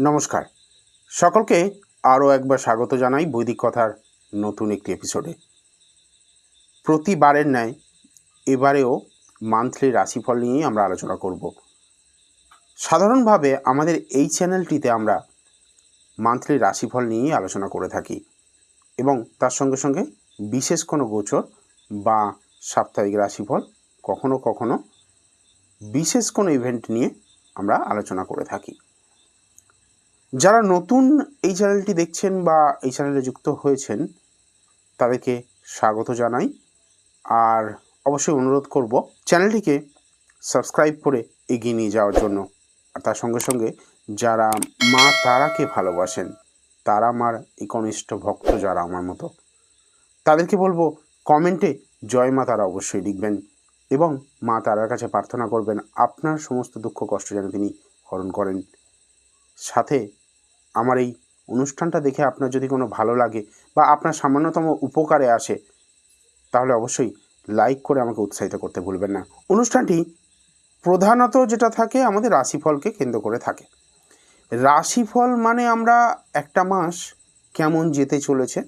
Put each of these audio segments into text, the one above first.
নমস্কার। সকলকে আরও একবার স্বাগত জানাই বৈদিক কথার নতুন একটি এপিসোডে। প্রতিবারের ন্যায় এবারেও মান্থলি রাশিফল নিয়েই আমরা আলোচনা করব। সাধারণভাবে আমাদের এই চ্যানেলটিতে আমরা মান্থলি রাশিফল নিয়েই আলোচনা করে থাকি এবং তার সঙ্গে সঙ্গে বিশেষ কোনো গোচর বা সাপ্তাহিক রাশিফল কখনো কখনো বিশেষ কোনো ইভেন্ট নিয়ে আমরা আলোচনা করে থাকি। যারা নতুন এই চ্যানেলটি দেখছেন বা এই চ্যানেলে যুক্ত হয়েছেন, তাদেরকে স্বাগত জানাই। আর অবশ্যই অনুরোধ করব চ্যানেলটিকে সাবস্ক্রাইব করে এগিয়ে নিয়ে যাওয়ার জন্য। আর তার সঙ্গে সঙ্গে যারা মা তারাকে ভালোবাসেন, তারা আমার একনিষ্ঠ ভক্ত যারা আমার মতো, তাদেরকে বলব কমেন্টে জয় মা তারা অবশ্যই লিখবেন এবং মা তারার কাছে প্রার্থনা করবেন, আপনার সমস্ত দুঃখ কষ্ট যেন তিনি হরণ করেন। সাথে আমার এই অনুষ্ঠানটা দেখে আপনার যদি কোনো ভালো লাগে বা আপনার সামান্যতম উপকারে আসে, তাহলে অবশ্যই লাইক করে আমাকে উৎসাহিত করতে ভুলবেন না। অনুষ্ঠানটি প্রধানত যেটা থাকে, আমাদের রাশিফলকে কেন্দ্র করে থাকে। রাশিফল মানে আমরা একটা মাস কেমন যেতে চলেছে,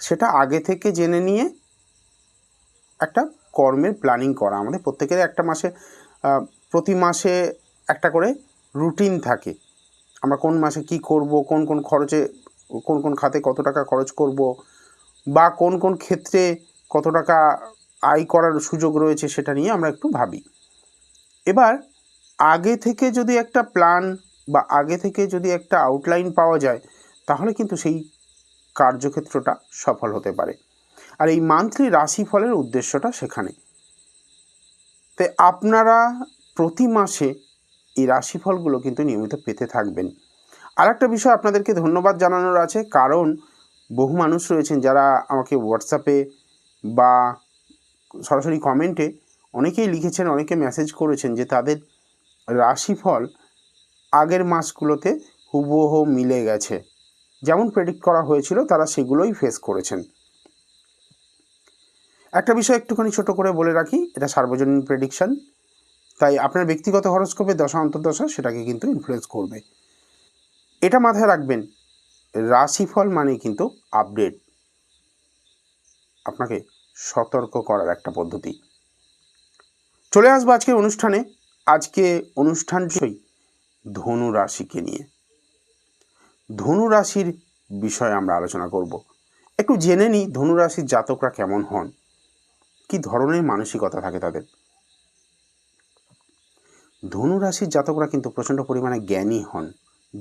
সেটা আগে থেকে জেনে নিয়ে একটা কর্মের প্ল্যানিং করা। আমাদের প্রত্যেকের একটা মাসে প্রতি মাসে একটা করে রুটিন থাকে। আমরা কোন মাসে কি করব, কোন কোন খরচে, কোন কোন খাতে কত টাকা খরচ করব বা কোন কোন ক্ষেত্রে কত টাকা আয় করার সুযোগ রয়েছে সেটা নিয়ে আমরা একটু ভাবি। এবার আগে থেকে যদি একটা প্ল্যান বা আগে থেকে যদি একটা আউটলাইন পাওয়া যায়, তাহলে কিন্তু সেই কার্যক্ষেত্রটা সফল হতে পারে। আর এই মান্থলি রাশিফলের উদ্দেশ্যটা সেখানে। তাই আপনারা প্রতি মাসে এই রাশিফলগুলো কিন্তু নিয়মিত পেতে থাকবেন। আর একটা বিষয় আপনাদেরকে ধন্যবাদ জানানোর আছে, কারণ বহু মানুষ রয়েছেন যারা আমাকে হোয়াটসঅ্যাপে বা সরাসরি কমেন্টে অনেকেই লিখেছেন, অনেকে মেসেজ করেছেন যে তাদের রাশিফল আগের মাসগুলোতে হুবহু মিলে গেছে। যেমন প্রেডিক্ট করা হয়েছিল, তারা সেগুলোই ফেস করেছেন। একটা বিষয় একটুখানি ছোট করে বলে রাখি, এটা সার্বজনীন প্রেডিকশন তাই আপনার ব্যক্তিগত হরস্কোপে দশা, অন্তর্দশা সেটাকে কিন্তু ইনফ্লুয়েন্স করবে। এটা মাথায় রাখবেন, রাশিফল মানে কিন্তু আপডেট আপনাকে সতর্ক করার একটা পদ্ধতি। চলে আসব আজকের অনুষ্ঠানে। আজকে অনুষ্ঠানটি ধনু রাশিকে নিয়ে। ধনু রাশির বিষয়ে আমরা আলোচনা করব। একটু জেনে নিই ধনু রাশির জাতকরা কেমন হন, কি ধরনের মানসিকতা থাকে তাদের। ধনু রাশির জাতকরা কিন্তু প্রচণ্ড পরিমাণে জ্ঞানী হন।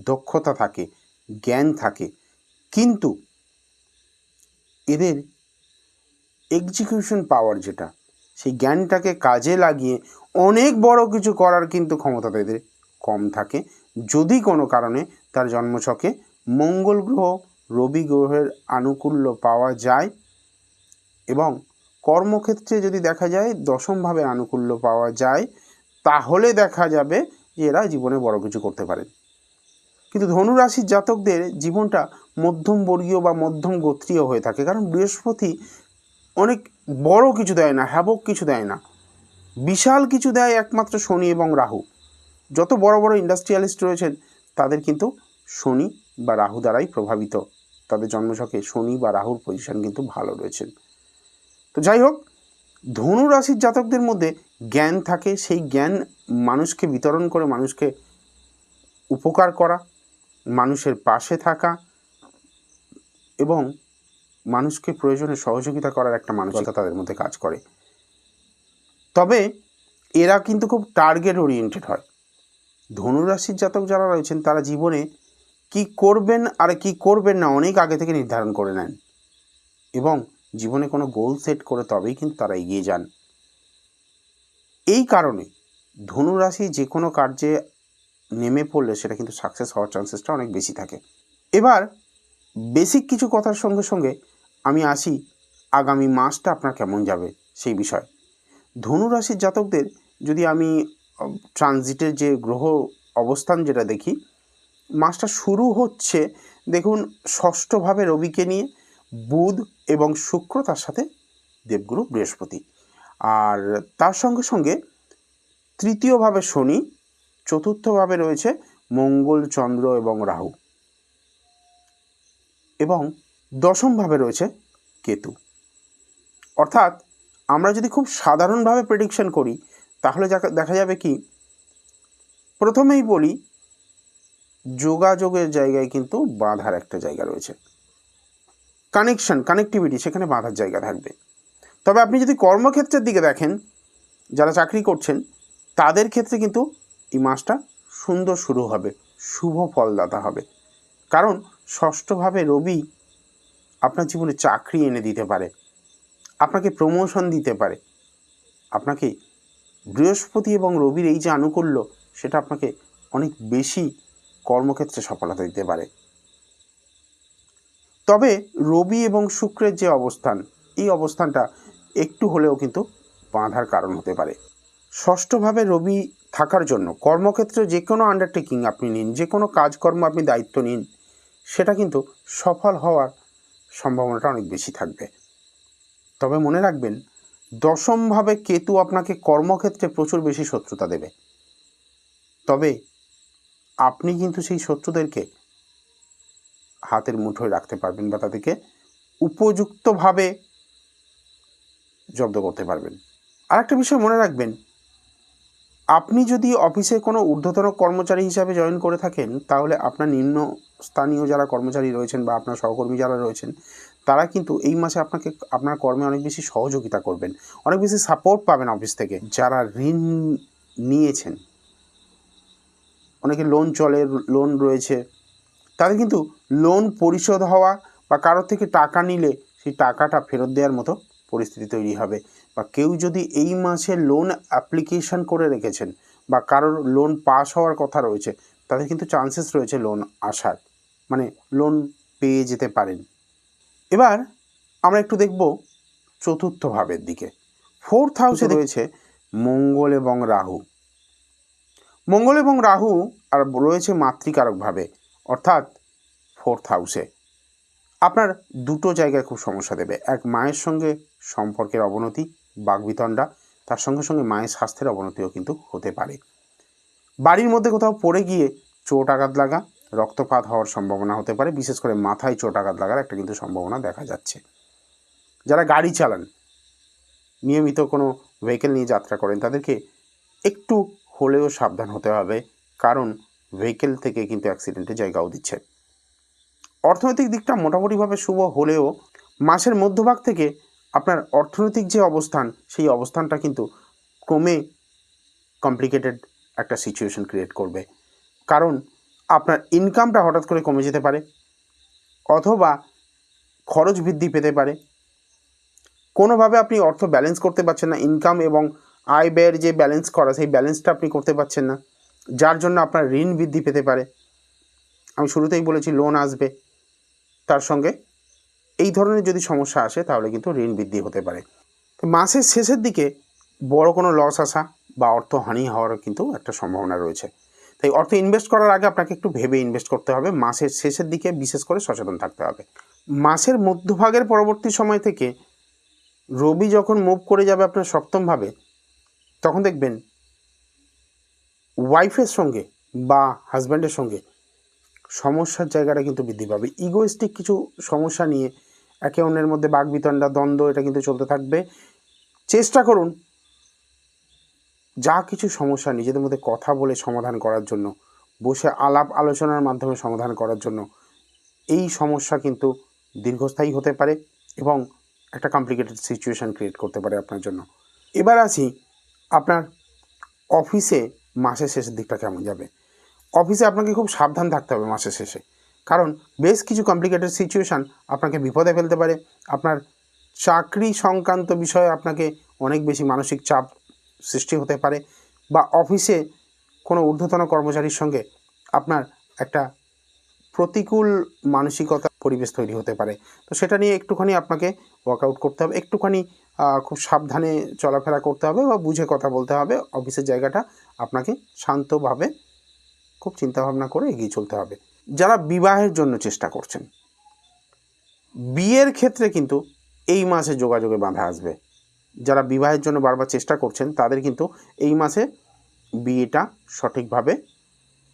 দক্ষতা থাকে, জ্ঞান থাকে। কিন্তু এদের এক্সিকিউশন পাওয়ার যেটা, সেই জ্ঞানটাকে কাজে লাগিয়ে অনেক বড় কিছু করার কিন্তু ক্ষমতা এদের কম থাকে। যদি কোনো কারণে তার জন্মছকে মঙ্গল গ্রহ, রবি গ্রহের আনুকূল্য পাওয়া যায় এবং কর্মক্ষেত্রে যদি দেখা যায় দশমভাবে আনুকূল্য পাওয়া যায় তাহলে দেখা যাবে যে এরা জীবনে বড় কিছু করতে পারে। কিন্তু ধনুরাশির জাতকদের জীবনটা মধ্যম বর্গীয় বা মধ্যম গোত্রীয় হয়ে থাকে, কারণ বৃহস্পতি অনেক বড় কিছু দেয় না, হ্যাবক কিছু দেয় না। বিশাল কিছু দেয় একমাত্র শনি এবং রাহু। যত বড় বড় ইন্ডাস্ট্রিয়ালিস্ট রয়েছেন, তাদের কিন্তু শনি বা রাহু দ্বারাই প্রভাবিত। তাদের জন্মছকে শনি বা রাহুর পজিশন কিন্তু ভালো রয়েছেন তো যাই হোক ধনু রাশির জাতকদের মধ্যে জ্ঞান থাকে সেই জ্ঞান মানুষকে বিতরণ করে মানুষকে উপকার করা মানুষের পাশে থাকা এবং মানুষকে প্রয়োজনে সহযোগিতা করার একটা মানসিকতা তাদের মধ্যে কাজ করে। তবে এরা কিন্তু খুব টার্গেট ওরিয়েন্টেড হয়। ধনুরাশির জাতক যারা রয়েছেন তারা জীবনে কি করবেন আর কি করবেন না অনেক আগে থেকে নির্ধারণ করে নেন। এবং জীবনে কোনো গোল সেট করে তবেই কিন্তু তারা এগিয়ে যান। এই কারণে ধনুরাশি যে কোনো কার্যে নেমে পড়লে সেটা কিন্তু সাকসেস হওয়ার চান্সেসটা অনেক বেশি থাকে। এবার বেসিক কিছু কথার সঙ্গে সঙ্গে আমি আসি আগামী মাসটা আপনার কেমন যাবে সেই বিষয়। ধনুরাশির জাতকদের যদি আমি ট্রানজিটের যে গ্রহ অবস্থান যেটা দেখি, মাসটা শুরু হচ্ছে দেখুন ষষ্ঠভাবে রবিকে নিয়ে বুধ এবং শুক্র তার সাথে দেবগুরু বৃহস্পতি। আর তার সঙ্গে সঙ্গে তৃতীয়ভাবে শনি, চতুর্থভাবে রয়েছে মঙ্গল, চন্দ্র এবং রাহু। এবং দশমভাবে রয়েছে কেতু। অর্থাৎ আমরা যদি খুব সাধারণভাবে প্রেডিকশন করি, তাহলে দেখা যাবে কি, প্রথমেই বলি, যোগাযোগের জায়গায় কিন্তু বাঁধার একটা জায়গা রয়েছে। কানেকশন কানেক্টিভিটি সেখানে বাঁধার জায়গা থাকবে। তবে আপনি যদি কর্মক্ষেত্রের দিকে দেখেন, যারা চাকরি করছেন, তাদের ক্ষেত্রে কিন্তু এই মাসটা সুন্দর শুরু হবে, শুভ ফলদাতা হবে। কারণ ষষ্ঠভাবে রবি আপনার জীবনে চাকরি এনে দিতে পারে, আপনাকে প্রমোশন দিতে পারে, আপনাকে বৃহস্পতি এবং রবির এই যে আনুকূল্য, সেটা আপনাকে অনেক বেশি কর্মক্ষেত্রে সফলতা দিতে পারে। তবে রবি এবং শুক্রের যে অবস্থান, এই অবস্থানটা একটু হলেও কিন্তু বাঁধার কারণ হতে পারে। ষষ্ঠভাবে রবি থাকার জন্য কর্মক্ষেত্রে যে কোনো আন্ডারটেকিং আপনি নিন, যে কোনো কাজকর্ম আপনি দায়িত্ব নিন, সেটা কিন্তু সফল হওয়ার সম্ভাবনাটা অনেক বেশি থাকবে। তবে মনে রাখবেন, দশমভাবে কেতু আপনাকে কর্মক্ষেত্রে প্রচুর বেশি শত্রুতা দেবে। তবে আপনি কিন্তু সেই শত্রুদেরকে হাতের মুঠোয় রাখতে পারবেন বা তাদেরকে উপযুক্তভাবে জব্দ করতে পারবেন। আর একটা বিষয় মনে রাখবেন, আপনি যদি অফিসে কোনো ঊর্ধ্বতন কর্মচারী হিসাবে জয়েন করে থাকেন, তাহলে আপনার নিম্ন স্থানীয় যারা কর্মচারী রয়েছেন বা আপনার সহকর্মী যারা রয়েছেন, তারা কিন্তু এই মাসে আপনাকে, আপনার কর্মে অনেক বেশি সহযোগিতা করবেন। অনেক বেশি সাপোর্ট পাবেন অফিস থেকে, যারা ঋণ নিয়েছেন। অনেকে লোন চলে লোন রয়েছে তাদের কিন্তু লোন পরিশোধ হওয়া বা কারোর থেকে টাকা নিলে সেই টাকাটা ফেরত দেওয়ার মতো পরিস্থিতি তৈরি হবে। বা কেউ যদি এই মাসে লোন অ্যাপ্লিকেশন করে রেখেছেন বা কারোর লোন পাস হওয়ার কথা রয়েছে তাদের কিন্তু চান্সেস রয়েছে লোন আসার মানে লোন পেয়ে যেতে পারেন। এবার আমরা একটু দেখব চতুর্থ ভাবের দিকে ফোর্থ হাউসে রয়েছে মঙ্গল এবং রাহু। মঙ্গল এবং রাহু আর রয়েছে মাতৃকারকভাবে। অর্থাৎ ফোর্থ হাউসে আপনার দুটো জায়গায় খুব সমস্যা দেবে। এক, মায়ের সঙ্গে সম্পর্কের অবনতি, বাগবিতণ্ডা, তার সঙ্গে সঙ্গে মায়ের স্বাস্থ্যের অবনতিও কিন্তু হতে পারে। বাড়ির মধ্যে কোথাও পড়ে গিয়ে চোট আঘাত লাগা, রক্তপাত হওয়ার সম্ভাবনা হতে পারে। বিশেষ করে মাথায় চোট আঘাত লাগার একটা কিন্তু সম্ভাবনা দেখা যাচ্ছে। যারা গাড়ি চালান, নিয়মিত কোনো ভেহিকেল নিয়ে যাত্রা করেন, তাদেরকে একটু হলেও সাবধান হতে হবে। কারণ ভেহিকেল থেকে কিন্তু অ্যাক্সিডেন্টের জায়গাও দিচ্ছে। অর্থনৈতিক দিকটা মোটামুটিভাবে শুভ হলেও মাসের মধ্যভাগ থেকে আপনার অর্থনৈতিক যে অবস্থান, সেই অবস্থানটা কিন্তু ক্রমে কমপ্লিকেটেড একটা সিচুয়েশন ক্রিয়েট করবে। কারণ আপনার ইনকামটা হঠাৎ করে কমে যেতে পারে, অথবা খরচ বৃদ্ধি পেতে পারে। কোনোভাবে আপনি অর্থ ব্যালেন্স করতে পারছেন না ইনকাম এবং আয় ব্যয়ের যে ব্যালেন্স করা, সেই ব্যালেন্সটা আপনি করতে পারছেন না। যার জন্য আপনার ঋণ বৃদ্ধি পেতে পারে। আমি শুরুতেই বলেছি লোন আসবে। তার সঙ্গে এই ধরনের যদি সমস্যা আসে, তাহলে কিন্তু ঋণ বৃদ্ধি হতে পারে। মাসের শেষের দিকে বড় কোনো লস আসা বা অর্থহানি হওয়ার কিন্তু একটা সম্ভাবনা রয়েছে। তাই অর্থ ইনভেস্ট করার আগে আপনাকে একটু ভেবে ইনভেস্ট করতে হবে। মাসের শেষের দিকে বিশেষ করে সচেতন থাকতে হবে। মাসের মধ্যভাগের পরবর্তী সময় থেকে রবি যখন মুভ করে যাবে আপনার সপ্তমভাবে তখন দেখবেন ওয়াইফের সঙ্গে বা হাজব্যান্ডের সঙ্গে সমস্যার জায়গাটা কিন্তু বৃদ্ধি পাবে। ইগোয়েস্টিক কিছু সমস্যা নিয়ে একে অন্যের মধ্যে বাগবিতণ্ডা দ্বন্দ্ব এটা কিন্তু চলতে থাকবে। চেষ্টা করুন যা কিছু সমস্যা নিজেদের মধ্যে কথা বলে সমাধান করার জন্য, বসে আলাপ আলোচনার মাধ্যমে সমাধান করার জন্য এই সমস্যা কিন্তু দীর্ঘস্থায়ী হতে পারে এবং একটা কমপ্লিকেটেড সিচুয়েশান ক্রিয়েট করতে পারে আপনার জন্য। এবার আসি আপনার অফিসে মাসের শেষের দিকটা কেমন যাবে? অফিসে আপনাকে খুব সাবধান থাকতে হবে মাসের শেষে। কারণ বেশ কিছু কমপ্লিকেটেড সিচুয়েশান আপনাকে বিপদে ফেলতে পারে। আপনার চাকরি সংক্রান্ত বিষয়ে আপনাকে অনেক বেশি মানসিক চাপ সৃষ্টি হতে পারে বা অফিসে কোনো ঊর্ধ্বতন কর্মচারীর সঙ্গে আপনার একটা প্রতিকূল মানসিকতা পরিবেশ তৈরি হতে পারে। তো সেটা নিয়ে একটুখানি আপনাকে ওয়ার্কআউট করতে হবে। একটুখানি খুব সাবধানে চলাফেরা করতে হবে বা বুঝে কথা বলতে হবে। অফিসের জায়গাটা আপনাকে শান্তভাবে খুব চিন্তাভাবনা করে এগিয়ে চলতে হবে। যারা বিবাহের জন্য চেষ্টা করছেন, বিয়ের ক্ষেত্রে কিন্তু এই মাসে যোগাযোগে বাধা আসবে। যারা বিবাহের জন্য বারবার চেষ্টা করছেন, তাদের কিন্তু এই মাসে বিয়েটা সঠিকভাবে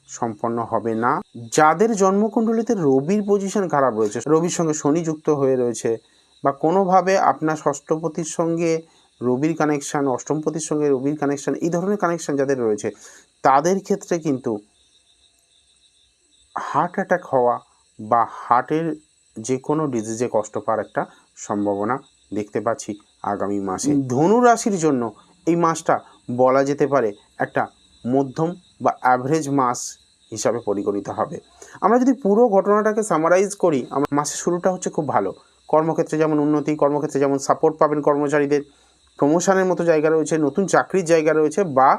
সম্পন্ন হবে না। যাদের জন্মকুণ্ডলিতে রবির পজিশন খারাপ রয়েছে, রবির সঙ্গে শনি যুক্ত হয়ে রয়েছে বা কোনোভাবে আপনার ষষ্ঠপতির সঙ্গে রবির কানেকশান অষ্টমপতির সঙ্গে রবির কানেকশান এই ধরনের কানেকশান যাদের রয়েছে তাদের ক্ষেত্রে কিন্তু হার্ট অ্যাটাক হওয়া বা হার্টের যে কোনো ডিজিজে কষ্ট পাওয়ার একটা সম্ভাবনা দেখতে পাচ্ছি আগামী মাসে। ধনু রাশির জন্য এই মাসটা বলা যেতে পারে একটা মধ্যম বা অ্যাভারেজ মাস হিসাবে পরিগণিত হবে। আমরা যদি পুরো ঘটনাটাকে সামারাইজ করি আমার মাসের শুরুটা হচ্ছে খুব ভালো। কর্মক্ষেত্রে যেমন উন্নতি কর্মক্ষেত্রে যেমন সাপোর্ট পাবেন কর্মচারীদের প্রমোশনের মতো জায়গা রয়েছে, নতুন চাকরির জায়গা রয়েছে, বা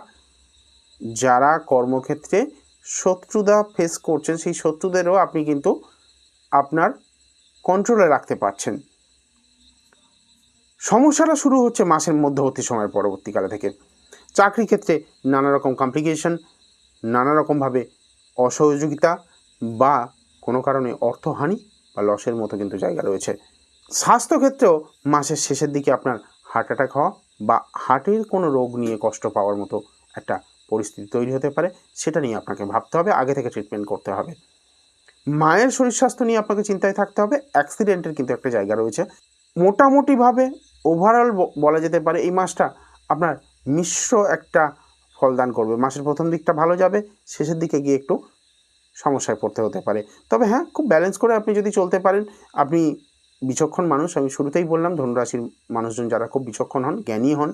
যারা কর্মক্ষেত্রে শত্রুতা ফেস করছেন, সেই শত্রুদেরও আপনি কিন্তু আপনার কন্ট্রোলে রাখতে পারছেন। সমস্যাটা শুরু হচ্ছে মাসের মধ্যবর্তী সময়ের পরবর্তীকালে থেকে। চাকরি ক্ষেত্রে নানা রকম কমপ্লিকেশন নানা রকমভাবে অসহযোগিতা, বা কোনো কারণে অর্থহানি, বা লসের মতো কিন্তু জায়গা রয়েছে। স্বাস্থ্যক্ষেত্রেও মাসের শেষের দিকে আপনার হার্ট অ্যাটাক হওয়া বা হার্টের কোনো রোগ নিয়ে কষ্ট পাওয়ার মতো একটা পরিস্থিতি তৈরি হতে পারে, সেটা নিয়ে আপনাকে ভাবতে হবে, আগে থেকে ট্রিটমেন্ট করতে হবে। মায়ের শরীর স্বাস্থ্য নিয়ে আপনাকে চিন্তায় থাকতে হবে অ্যাক্সিডেন্টের কিন্তু একটা জায়গা রয়েছে। মোটামুটিভাবে ওভারঅল বলা যেতে পারে এই মাসটা আপনার মিশ্র একটা ফলদান করবে। মাসের প্রথম দিকটা ভালো যাবে, শেষের দিকে গিয়ে একটু সমস্যায় পড়তে হতে পারে। তবে হ্যাঁ খুব ব্যালেন্স করে আপনি যদি চলতে পারেন, আপনি বিচক্ষণ মানুষ, আমি শুরুতেই বললাম, ধনুরাশির মানুষজন যারা খুব বিচক্ষণ হন, জ্ঞানী হন,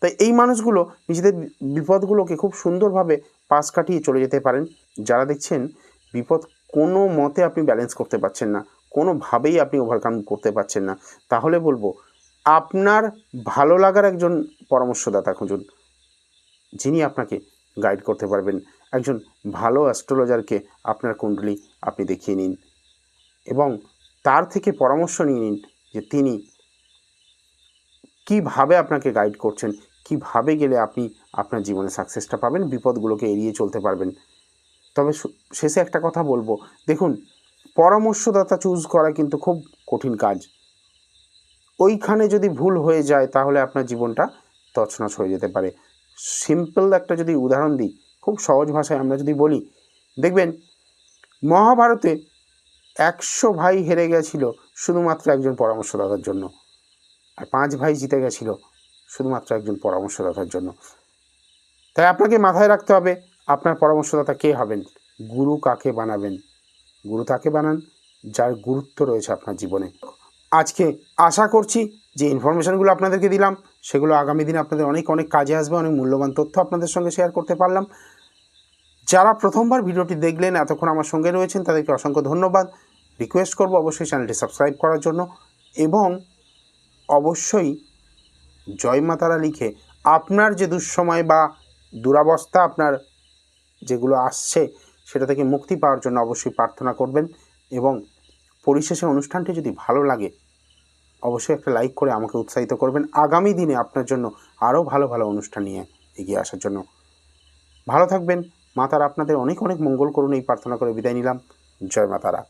তাই এই মানুষগুলো নিজেদের বিপদগুলোকে খুব সুন্দরভাবে পাশ কাটিয়ে চলে যেতে পারেন। যারা দেখছেন, বিপদ কোনো মতে আপনি ব্যালেন্স করতে পারছেন না, কোনোভাবেই আপনি ওভারকাম করতে পারছেন না। তাহলে বলব, আপনার ভালো লাগার একজন পরামর্শদাতা খুঁজুন, যিনি আপনাকে গাইড করতে পারবেন। একজন ভালো অ্যাস্ট্রোলজারকে আপনার কুণ্ডলি আপনি দেখিয়ে নিন। এবং তার থেকে পরামর্শ নিয়ে নিন যে তিনি কীভাবে আপনাকে গাইড করছেন, কীভাবে গেলে আপনি আপনার জীবনে সাকসেসটা পাবেন, বিপদগুলোকে এড়িয়ে চলতে পারবেন। তবে শেষে একটা কথা বলব, দেখুন, পরামর্শদাতা চুজ করা কিন্তু খুব কঠিন কাজ। ওইখানে যদি ভুল হয়ে যায়, তাহলে আপনার জীবনটা তছনছ হয়ে যেতে পারে। সিম্পল একটা যদি উদাহরণ দিই, খুব সহজ ভাষায় আমরা যদি বলি, দেখবেন, মহাভারতে একশো ভাই হেরে গেছিল শুধুমাত্র একজন পরামর্শদাতার জন্য। আর পাঁচ ভাই জিতে গেছিল শুধুমাত্র একজন পরামর্শদাতার জন্য। তাই আপনাকে মাথায় রাখতে হবে, আপনার পরামর্শদাতা কে হবেন? গুরু কাকে বানাবেন? গুরু তাকে বানান যার গুরুত্ব রয়েছে আপনার জীবনে। আজকে আশা করছি যে ইনফরমেশানগুলো আপনাদেরকে দিলাম, সেগুলো আগামী দিনে আপনাদের অনেক অনেক কাজে আসবে, অনেক মূল্যবান তথ্য আপনাদের সঙ্গে শেয়ার করতে পারলাম। যারা প্রথমবার ভিডিওটি দেখলেন, এতক্ষণ আমার সঙ্গে রয়েছেন, তাদেরকে অসংখ্য ধন্যবাদ। রিকোয়েস্ট করব অবশ্যই চ্যানেলটি সাবস্ক্রাইব করার জন্য এবং অবশ্যই জয় মাতারা লিখে আপনার যে দুঃসময় বা দুরাবস্থা, আপনার যেগুলো আসছে, সেটা থেকে মুক্তি পাওয়ার জন্য অবশ্যই প্রার্থনা করবেন এবং পরিশেষে অনুষ্ঠানটি যদি ভালো লাগে, অবশ্যই একটা লাইক করে আমাকে উৎসাহিত করবেন আগামী দিনে আপনার জন্য আরও ভালো ভালো অনুষ্ঠান নিয়ে এগিয়ে আসার জন্য। ভালো থাকবেন। মাতারা আপনাদের অনেক অনেক মঙ্গল করুন এই প্রার্থনা করে বিদায় নিলাম। জয় মাতারা।